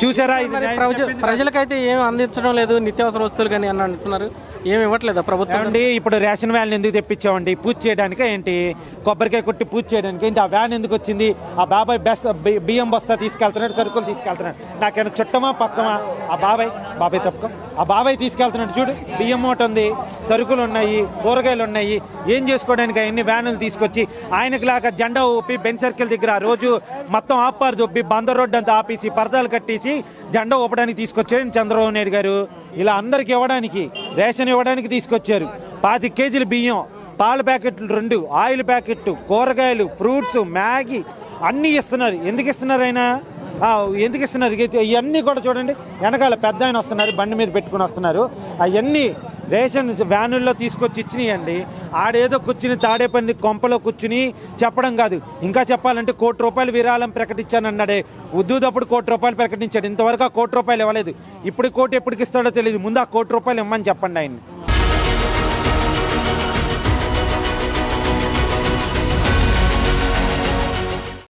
చూసారా? ప్రజలకైతే ఏం అందించడం లేదు నిత్యావసర వస్తువులు కానీ అని అంటున్నారు. ఏమి ఇవ్వట్లేదా ప్రభుత్వం? ఏమండి ఇప్పుడు రేషన్ వ్యాన్ ఎందుకు తెప్పించామండి? పూజ చేయడానికి ఏంటి? కొబ్బరికాయ కొట్టి పూజ చేయడానికి ఏంటి? ఆ వ్యాన్ ఎందుకు వచ్చింది? ఆ బాబాయ్ బెస్ బియ్యం బస్తా తీసుకెళ్తున్నాడు సరుకులు తీసుకెళ్తున్నాడు. నాకేమైనా చుట్టమా పక్కమా? ఆ బాబాయ్ బాబాయ్ తప్పుకో. ఆ బాబాయ్ తీసుకెళ్తున్నాడు చూడు బియ్యం మూట ఉంది సరుకులు ఉన్నాయి కూరగాయలు ఉన్నాయి. ఏం చేసుకోవడానికి ఎన్ని వ్యానులు తీసుకొచ్చి ఆయనకిలాగా జెండా ఊపి బెన్ సర్కిల్ దగ్గర రోజు మొత్తం ఆపారు దొబ్బి బందర్ రోడ్డు అంతా ఆపేసి పరదాలు కట్టేసి జెండా ఊపడానికి తీసుకొచ్చారని చంద్రబాబు నాయుడు గారు. ఇలా అందరికి ఇవ్వడానికి రేషన్ ఇవ్వడానికి తీసుకొచ్చారు. పాతి కేజీలు బియ్యం పాల ప్యాకెట్లు రెండు ఆయిల్ ప్యాకెట్ కూరగాయలు ఫ్రూట్స్ మ్యాగీ అన్నీ ఇస్తున్నారు. ఎందుకు ఇస్తున్నారు ఆయన? ఎందుకు ఇస్తున్నారు? ఇవన్నీ కూడా చూడండి వెనకాల పెద్ద ఆయన వస్తున్నారు బండి మీద పెట్టుకుని వస్తున్నారు. అవన్నీ రేషన్ వ్యానుల్లో తీసుకొచ్చి ఇచ్చినాయండి. ఆడేదో కూర్చుని తాడేపల్లి కొంపలో కూర్చుని చెప్పడం కాదు. ఇంకా చెప్పాలంటే కోటి రూపాయలు విరాళం ప్రకటించానన్నాడే. ఉద్దుదప్పుడు కోటి రూపాయలు ప్రకటించాడు. ఇంతవరకు ఆ కోటి రూపాయలు ఇవ్వలేదు. ఇప్పుడు కోటి ఎప్పటికి ఇస్తాడో తెలియదు ముందు ఆ కోటి రూపాయలు ఇమ్మని చెప్పండి ఆయన్ని.